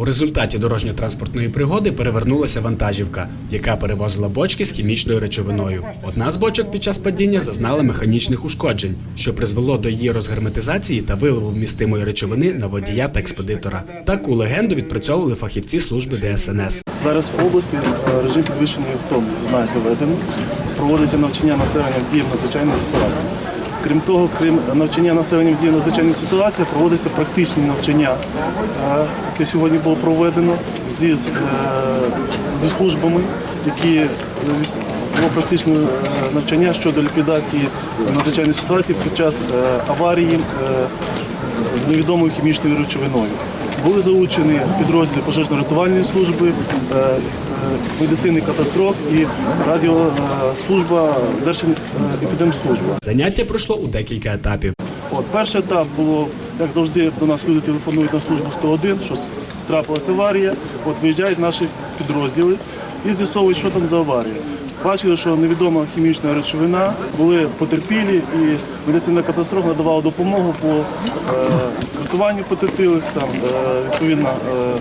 У результаті дорожньо-транспортної пригоди перевернулася вантажівка, яка перевозила бочки з хімічною речовиною. Одна з бочок під час падіння зазнала механічних ушкоджень, що призвело до її розгерметизації та виливу вмістимої речовини на водія та експедитора. Таку легенду відпрацьовували фахівці служби ДСНС. Зараз в області е, режим підвищеної готовності, знаєте, введено. Проводиться навчання населення в діях надзвичайної ситуації. Крім того, крім навчання населення в дії надзвичайних ситуацій, проводяться практичні навчання, е, яке сьогодні було проведено зі, е, зі службами, які е, було практичне навчання щодо ліквідації надзвичайної ситуації під час аварії невідомою хімічною речовиною. Були залучені підрозділи пожежно-рятувальної служби, е, е, медицини катастроф і радіослужба, Держепідемслужба. Заняття пройшло у декілька етапів. От перший етап було, як завжди, до нас люди телефонують на службу 101, що трапилася аварія. От виїжджають наші підрозділи і з'ясовують, що там за аварія. Бачили, що невідома хімічна речовина, були потерпілі, і медицина катастроф надавала допомогу по е, рятуванню потерпілих, там, е, відповідно е,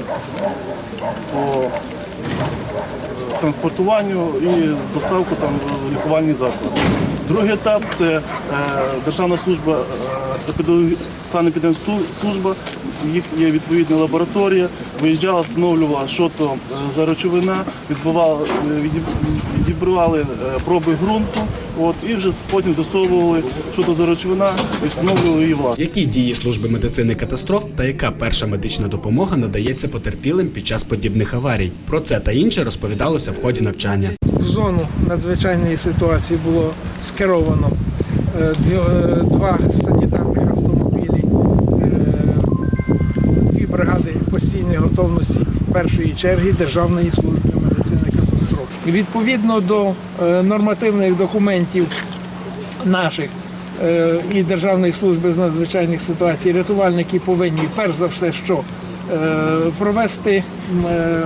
по транспортуванню і доставку там в лікувальні заклади. Другий етап це е, Державна служба е, санепідемслужба, їх є відповідна лабораторія, виїжджала, встановлювала, що то е, за речовина, відібрали проби ґрунту, от, і вже потім з'ясовували, що то за речовина, і встановлювали її власне. Які дії служби медицини катастроф та яка перша медична допомога надається потерпілим під час подібних аварій? Про це та інше розповідалося в ході навчання. В зону надзвичайної ситуації було скеровано е, е, два санітарних автомобілі, е, дві бригади постійної готовності першої черги Державної служби медицини катастроф. Відповідно до нормативних документів наших і Державної служби з надзвичайних ситуацій рятувальники повинні перш за все, що провести е,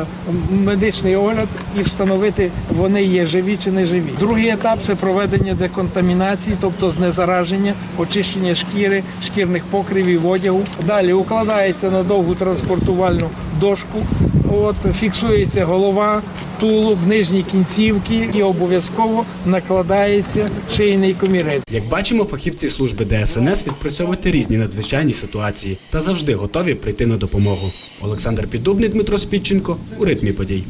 медичний огляд і встановити, вони є живі чи не живі. Другий етап це проведення деконтамінації, тобто знезараження, очищення шкіри, шкірних покривів, одягу. Далі укладається на довгу транспортувальну дошку. От фіксується голова, тулуб, нижні кінцівки і обов'язково накладається шийний комірець. Як бачимо, фахівці служби ДСНС відпрацьовують різні надзвичайні ситуації та завжди готові прийти на допомогу. Олександр Піддубний, Дмитро Спідченко у ритмі подій.